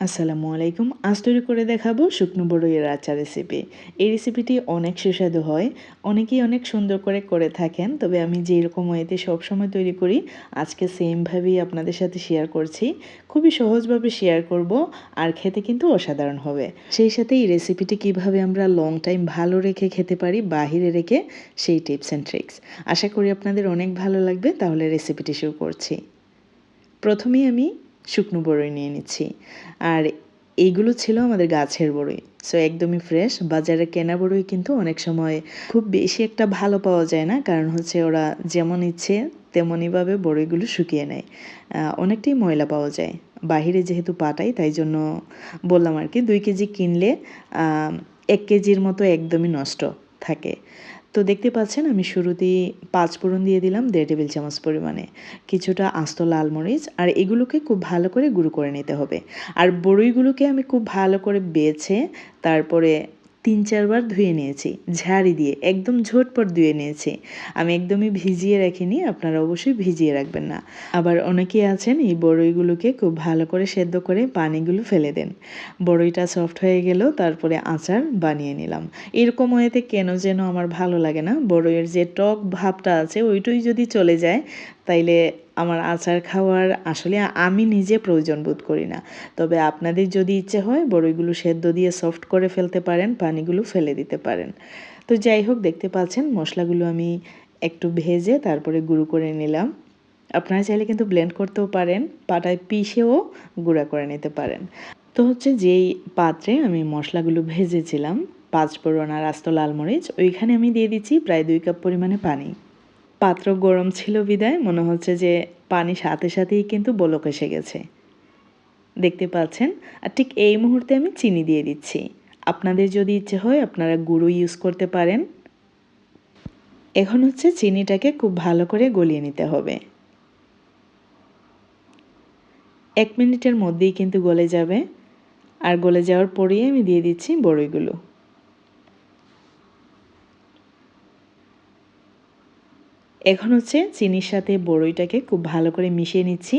আসসালামু আলাইকুম। আজ তৈরি করে দেখাবো শুকনো বড়ইয়ের আচার রেসিপি এই রেসিপিটি অনেক সুস্বাদু হয়, অনেকেই অনেক সুন্দর করে করে থাকেন, তবে আমি যেই রকম ওয়েতে সবসময় তৈরি করি, আজকে সেমভাবেই আপনাদের সাথে শেয়ার করছি। খুবই সহজভাবে শেয়ার করব, আর খেতে কিন্তু অসাধারণ হবে। সেই সাথে এই রেসিপিটি কীভাবে আমরা লং টাইম ভালো রেখে খেতে পারি, বাহিরে রেখে, সেই টিপস অ্যান্ড ট্রিক্স আশা করি আপনাদের অনেক ভালো লাগবে, তাহলে রেসিপিটি শুরু করছি। প্রথমেই আমি শুকনো বড়ই নিয়ে নিচ্ছি। আর এইগুলো ছিল আমাদের গাছের বড়ই সো একদমই ফ্রেশ বাজারে কেনা বড়ই কিন্তু অনেক সময় খুব বেশি একটা ভালো পাওয়া যায় না। কারণ হচ্ছে ওরা যেমন ইচ্ছে তেমনইভাবে বড়ইগুলো শুকিয়ে নেয়। অনেকটাই ময়লা পাওয়া যায়। বাহিরে যেহেতু পাটাই, তাই জন্য বললাম আর কি, দুই কেজি কিনলে এক কেজির মতো একদমই নষ্ট থাকে। তো দেখতে পাচ্ছেন, আমি শুরুতেই পাঁচ ফোড়ন দিয়ে দিলাম দেড় টেবিল চামচ পরিমাণে। কিছুটা আস্ত লাল মরিচ আর এগুলোকে খুব ভালো করে গুঁড়ো করে নিতে হবে। আর বড়ইগুলোকে আমি খুব ভালো করে বেছে তারপরে তিন চারবার ধুয়ে নিয়েছি, ঝাড়ি দিয়ে, একদম ঝটপট ধুয়ে নিয়েছি। আমি একদমই ভিজিয়ে রাখিনি, আপনারা অবশ্যই ভিজিয়ে রাখবেন না। আবার অনেকেই আছেন, এই বড়ইগুলোকে খুব ভালো করে সেদ্ধ করে পানিগুলো ফেলে দেন। বড়ইটা সফট হয়ে গেল, তারপরে আচার বানিয়ে নিলাম। এরকম হয়েতে কেন যেন আমার ভালো লাগে না, বড়ইয়ের যে টক ভাবটা আছে, ওইটুই যদি চলে যায় তাইলে আমার আচার খাওয়ার আসলে আমি নিজে প্রয়োজন বোধ করি না। তবে আপনাদের যদি ইচ্ছে হয়, বড়ইগুলো সেদ্ধ দিয়ে সফট করে ফেলতে পারেন, পানিগুলো ফেলে দিতে পারেন। তো যাই হোক, দেখতে পাচ্ছেন মশলাগুলো আমি একটু ভেজে তারপরে গুঁড়ো করে নিলাম। আপনারা চাইলে কিন্তু ব্লেন্ড করতেও পারেন, পাটায় পিষেও গুঁড়া করে নিতে পারেন। তো হচ্ছে যেই পাত্রে আমি মশলাগুলো ভেজেছিলাম পাঁচ ফোড়ন আর আস্ত লাল মরিচ, ওইখানে আমি দিয়ে দিচ্ছি প্রায় দুই কাপ পরিমাণে পানি। পাত্র গরম ছিল বিদায়, মনে হচ্ছে যে পানি সাথে সাথেই কিন্তু বলক এসে গেছে। দেখতে পাচ্ছেন? আর ঠিক এই মুহূর্তে আমি চিনি দিয়ে দিচ্ছি। আপনাদের যদি ইচ্ছে হয় আপনারা গুঁড়ো ইউজ করতে পারেন। এখন হচ্ছে চিনিটাকে খুব ভালো করে গলিয়ে নিতে হবে। এক মিনিটের মধ্যেই কিন্তু গলে যাবে। আর গলে যাওয়ার পরেই আমি দিয়ে দিচ্ছি বড়ইগুলো। এখন হচ্ছে চিনির সাথে বড়ইটাকে খুব ভালো করে মিশিয়ে নিচ্ছি।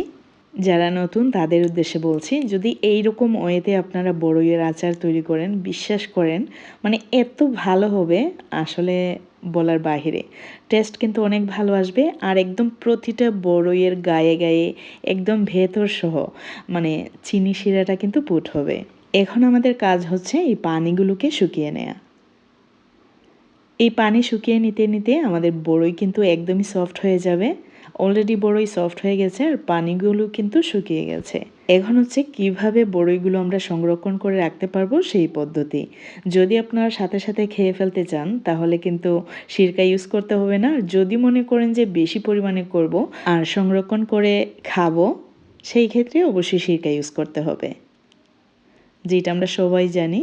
যারা নতুন তাদের উদ্দেশ্যে বলছি, যদি এই রকম ওয়েতে আপনারা বড়ইয়ের আচার তৈরি করেন, বিশ্বাস করেন মানে এত ভালো হবে আসলে বলার বাহিরে। টেস্ট কিন্তু অনেক ভালো আসবে আর একদম প্রতিটা বড়ইয়ের গায়ে গায়ে একদম ভেতর সহ মানে চিনি শিরাটা কিন্তু পুট হবে। এখন আমাদের কাজ হচ্ছে এই পানিগুলোকে শুকিয়ে নেওয়া এই পানি শুকিয়ে নিতে নিতে আমাদের বড়ই কিন্তু একদমই সফট হয়ে যাবে। অলরেডি বড়ই সফট হয়ে গেছে আর পানিগুলো কিন্তু শুকিয়ে গেছে। এখন হচ্ছে কীভাবে বড়ইগুলো আমরা সংরক্ষণ করে রাখতে পারব সেই পদ্ধতি। যদি আপনারা সাথে সাথে খেয়ে ফেলতে চান, তাহলে কিন্তু সিরকা ইউজ করতে হবে না। যদি মনে করেন যে বেশি পরিমাণে করব আর সংরক্ষণ করে খাব, সেই ক্ষেত্রে অবশ্যই সিরকা ইউজ করতে হবে। যেটা আমরা সবাই জানি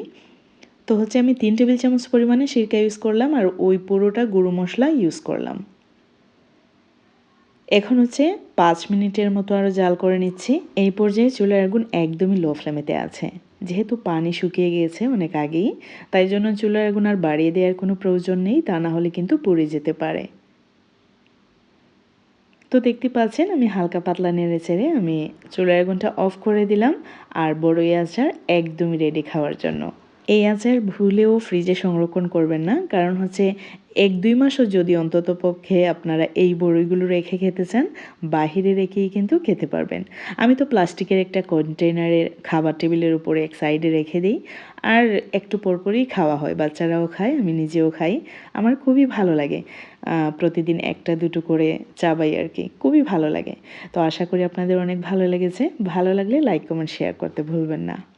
তো হচ্ছে আমি তিন টেবিল চামচ পরিমাণে সিরকা ইউজ করলাম আর ওই পুরোটা গুঁড়ো মশলা ইউজ করলাম। এখন হচ্ছে পাঁচ মিনিটের মতো আরও জাল করে নিচ্ছি। এই পর্যায়ে চুলের আগুন একদমই লো ফ্লেমেতে আছে। যেহেতু পানি শুকিয়ে গিয়েছে অনেক আগেই, তাই জন্য চুলার আগুন আর বাড়িয়ে দেওয়ার কোনো প্রয়োজন নেই, তা না হলে কিন্তু পুড়ে যেতে পারে। তো দেখতে পাচ্ছেন, আমি হালকা পাতলা নেড়ে চেড়ে আমি চুলার আগুনটা অফ করে দিলাম আর বড়ই আচার একদমই রেডি খাওয়ার জন্য। এই আচার ভুলেও ফ্রিজে সংরক্ষণ করবেন না। কারণ হচ্ছে এক দুই মাসও যদি অন্তত পক্ষে আপনারা এই বড়িগুলো রেখে খেতে চান, বাহিরে রেখেই কিন্তু খেতে পারবেন। আমি তো প্লাস্টিকের একটা কন্টেনারের খাবার টেবিলের উপরে এক সাইডে রেখে দিই। আর একটু পরপরই খাওয়া হয়, বাচ্চারাও খায়, আমি নিজেও খাই। আমার খুবই ভালো লাগে। প্রতিদিন একটা দুটো করে চাবাই আর কি, খুবই ভালো লাগে। তো আশা করি আপনাদের অনেক ভালো লেগেছে। ভালো লাগলে লাইক কমেন্ট শেয়ার করতে ভুলবেন না।